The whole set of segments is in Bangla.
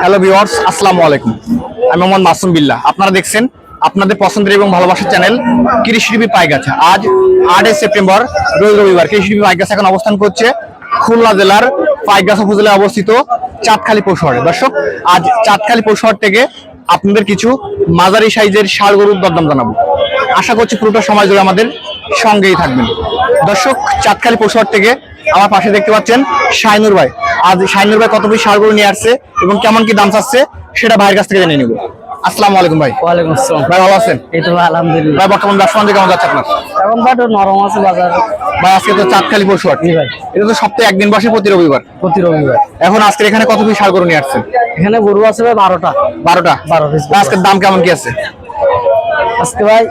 হ্যালো ভিউয়ার্স আসসালামু আলাইকুম। আমি মোহাম্মদ মাসুম বিল্লাহ। আপনারা দেখছেন আপনাদের পছন্দের এবং ভালোবাসার চ্যানেল কৃষি টিভি পাইগাছা। আজ আটই সেপ্টেম্বর, রোজ রবিবার। কৃষি টিভি পাইগাছা এখন অবস্থান করছে খুলনা জেলার পাইগাছা উপজেলায় অবস্থিত চাঁদখালী পৌরশহরে দর্শক, আজ চাঁদখালী পৌরশহর থেকে আপনাদের কিছু মাঝারি সাইজের ষাড় গরুর দরদাম জানাব। আশা করছি পুরোটা সময় জুড়ে আমাদের সঙ্গেই থাকবেন। দর্শক, চাঁদখালী পৌরশহর থেকে আমার পাশে দেখতে পাচ্ছেন শাইনুর ভাই। আজ শাইনুর ভাই কত পিস গরু নিয়ে আসছে এবং কেমন কি দাম চাচ্ছে সেটা ভাইয়ের কাছ থেকে জেনে নিব। আসসালামু আলাইকুম ভাই। ওয়ালাইকুম আসসালাম। ভাই ভালো আছেন? এই তো আলহামদুলিল্লাহ। ভাই বর্তমান ব্যবসা বাণিজ্য কেমন যাচ্ছে আপনার? এখন বাট নরম আছে বাজার। ভাই আজকে তো চাঁদখালী পৌরশহর জি ভাই। এটা তো সপ্তাহে একদিন বসে প্রতি রবিবার। প্রতি রবিবার। এখন আজকে এখানে কত পিস ষাড় গরু নিয়ে আসছেন? এখানে গরু আছে ভাই বারোটা। বারোটা? বারো পিস আজকের দাম কেমন কি আছে? আজকে ভাই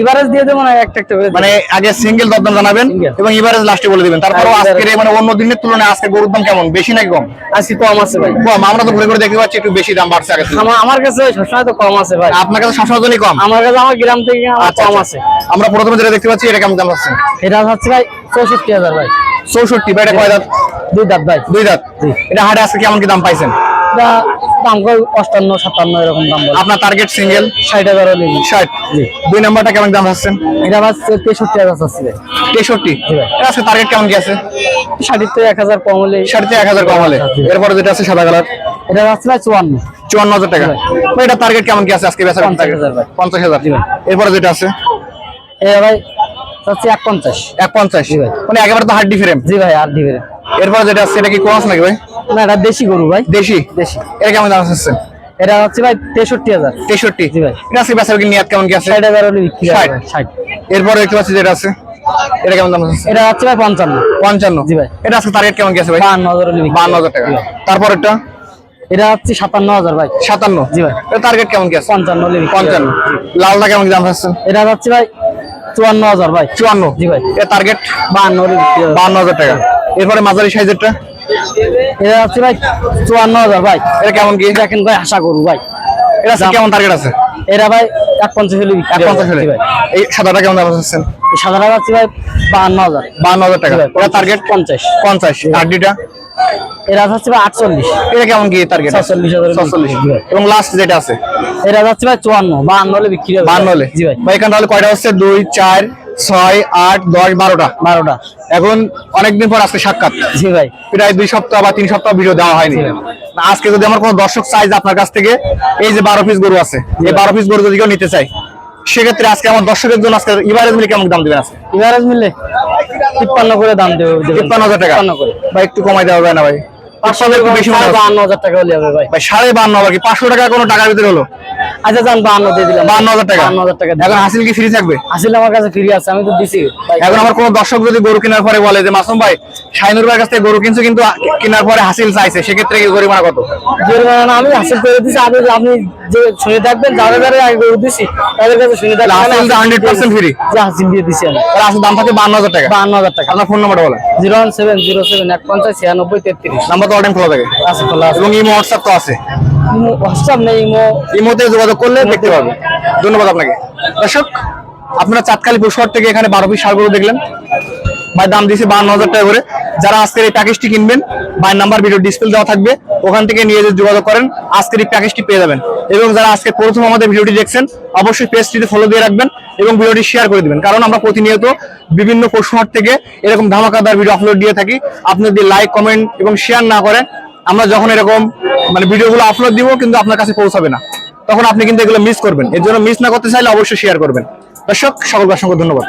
ইভারেজ দিয়ে দেবো না একটা একটা মানে আগে সিঙ্গেল দরদাম জানাবেন এবং এবারে লাস্টে বলে দিবেন। তারপরে আজকের মানে অন্য দিনের তুলনায় আজকে গরুর দাম কেমন? বেশি নাকি কম? আজকে কম আছে ভাই। কম। আমরা তো ঘুরে ঘুরে দেখতে পাচ্ছি একটু বেশি দাম বাড়ছে আগে আমার কাছে সবসময় তো কম আছে ভাই। আপনার কাছে সবসময় জন্যই কম? আমার কাছে আমার গ্রাম থেকে আচ্ছা, কম আচ্ছা। আছে। আমরা প্রথমে যেটা দেখতে পাচ্ছি এটা কেমন দাম আছে এটা হচ্ছে ভাই চৌষট্টি হাজার ভাই। চৌষট্টি বা এটা কয় দাঁত? দুই দাঁত ভাই। দুই দাঁত। এটা হাটে আজকে কেমন কি দাম পাইছেন? দাম কয় অষ্টান্ন সাতান্ন এরকম দাম আপনার টার্গেট সিঙ্গেল ষাট হাজার ষাট। দুই নাম্বারটা কেমন দাম পাচ্ছেন এটা হচ্ছে তেষট্টি হাজার ভাই। তেষট্টি আজকে টার্গেট কেমন কি আছে? ষাটের তো এক হাজার কম হলে ষাট থেকে এক হাজার কম হলে। এরপরে যেটা আছে সাদা কালার? এটা হচ্ছে ভাই চুয়ান্ন। চুয়ান্ন হাজার টাকা। এটা টার্গেট কেমন কি আছে আজকে বেচার পঞ্চাশ হাজার ভাই। পঞ্চাশ হাজার। এরপরে যেটা আছে? এটা ভাই এক পঞ্চাশ। এক পঞ্চাশ। ভাই। মানে একেবারে তো হাড্ডি ফ্রেম জি ভাই আর দিবে এরপরে যেটা আছে এটা কি কোয়াস নাকি ভাই? না এটা দেশি গরু ভাই। দেশি? দেশি। এটা কেমন দাম আছে? এটা হচ্ছে ভাই তেষট্টি হাজার। তেষট্টি? জি ভাই। এটা আজকে বেচার কি নিয়াত কেমন কি আছে? ষাট হাজার বিক্রি ষাট। এরপরে দেখতে পাচ্ছি যেটা আছে এটা কেমন দাম আছে? এটা হচ্ছে ভাই পঞ্চান্ন। পঞ্চান্ন? জি ভাই। এটা আজকে টার্গেট কেমন কি আছে ভাই? বাহান্ন হাজার বিক্রি বান্ন। হাজার টাকা। তারপর এটা এটা হচ্ছে সাতান্ন হাজার ভাই। সাতান্ন? জি ভাই। এটা টার্গেট কেমন কি আছে? পঞ্চান্ন হলে বিক্রি হবে। পঞ্চান্ন। লালটা কেমন দাম আছে? এটা হচ্ছে ভাই চুয়ান্ন হাজার ভাই। চুয়ান্ন। জি ভাই। এটা টার্গেট বাহান্ন হলে বিক্রি হবে। বান্ন হাজার টাকা। এরপরে মাঝারি সাইজেরটা? এটা হচ্ছে ভাই চুয়ান্ন হাজার ভাই। এটা কেমন কি? দেখেন ভাই আশা করু ভাই। এটা কেমন টার্গেট আছে? এটা ভাই এক পঞ্চাশ হলে এক। পঞ্চাশ হলে। ভাই। এই সাদাটা কেমন দাম আছে? সাদাটা হচ্ছে ভাই বাহান্ন হাজার। বান্ন হাজার টাকা। এটা টার্গেট পঞ্চাশ। পঞ্চাশ। এটা হচ্ছে ভাই আটচল্লিশ। এটা কেমন কি টার্গেট সাতচল্লিশ হাজার সাতচল্লিশ এবং লাস্ট যেটা আছে? যাচ্ছে ভাই চুয়ান্ন বাহান্ন হলে বিক্রি হবে। বান্ন হলে? জি ভাই। ভাই এখানে তাহলে কয়টা হচ্ছে? দুই চার ছয় আট দশ বারোটা বারোটা। এখন অনেকদিন পর আজকে সাক্ষাৎ। জি ভাই। প্রায় দুই সপ্তাহ বা তিন সপ্তাহ ভিডিও দেওয়া হয়নি। আজকে যদি আমার কোনো দর্শক চাই যে আপনার কাছ থেকে এই যে বারো পিস গরু আছে এই বারো পিস গরু যদি কেউ নিতে চাই সেক্ষেত্রে আজকে আমার দর্শকের জন্য আজকে ইভারেজ মিলে কেমন দাম দিবেন আজকে? এভারেজ মিলে তিপ্পান্ন করে দাম দেবে। তিপ্পান্ন হাজার টাকা। করে। ভাই একটু কমাই দেওয়া যায় না ভাই? পাঁচশো টাকা একটু বেশি মনে হচ্ছে। বাহান্ন হাজার টাকা হলে হবে ভাই। ভাই সাড়ে বান্ন কি? পাঁচশো টাকা কোনো টাকার ভিতরে হলো? আচ্ছা দিয়ে দিলাম। বান্ন টাকা? টাকা এখন হাসিল কি ফ্রি থাকবে? আসলে আমার কাছে ফিরে আছে আমি তো দিছি। এখন আমার কোনো দর্শক যদি গরু কেনার পরে বলে যে মাসুম ভাই শাইনুর ভাইয়ের কাছ থেকে গরু কিনছো কিন্তু কেনার পরে হাসিল চাইছে সেক্ষেত্রে কি গরিমানা কত? আমি হাসিল করে দিছি। আপনি আপনি যে শুনে থাকবেন যারা যারা আমি করে দিছি তাদের কাছে শুনে থাকবেন। হাসিল তো হান্ড্রেড পার্সেন্ট ফ্রি যে হাসিল দিয়ে দিছি আমি। তাহলে আসলে দাম থাকে বান্ন হাজার টাকা। বাহান্ন হাজার টাকা। আপনার ফোন নাম্বারটা বলেন। Zero one seven zero seven এক পঞ্চাশ ছিয়ানব্বই তেত্রিশ। নাম্বার অল টাইম খোলা থাকে এবং ইমো হোয়াটসঅ্যাপ তো আছে। হোয়াটসঅ্যাপ নেই ইমো। ইমোতে যোগাযোগ করলে দেখতে পাবে ধন্যবাদ আপনাকে। দর্শক আপনারা চাঁদখালি পৌরসভার থেকে এখানে বারো পিস সারগুলো দেখলেন। ভাই দাম দিয়েছে বান্ন হাজার টাকা করে। যারা আজকের এই প্যাকেজটি কিনবেন, ভাইয়ের নাম্বার ভিডিও ডিসপ্লে দেওয়া থাকবে, ওখান থেকে নিয়ে যোগাযোগ করেন, আজকের এই প্যাকেজটি পেয়ে যাবেন। এবং যারা আজকে প্রথম আমাদের ভিডিওটি দেখছেন, অবশ্যই পেজটিতে ফলো দিয়ে রাখবেন এবং ভিডিওটি শেয়ার করে দিবেন। কারণ আমরা প্রতিনিয়ত বিভিন্ন পৌরসভার থেকে এরকম ধামাকাদার ভিডিও আপলোড দিয়ে থাকি। আপনি যদি লাইক কমেন্ট এবং শেয়ার না করেন, আমরা যখন এরকম মানে ভিডিওগুলো আপলোড দিব, কিন্তু আপনার কাছে পৌঁছাবে না। তখন আপনি কিন্তু এগুলো মিস করবেন। এর জন্য মিস না করতে চাইলে অবশ্যই শেয়ার করবেন। দর্শক, সকলকে অসংখ্য ধন্যবাদ।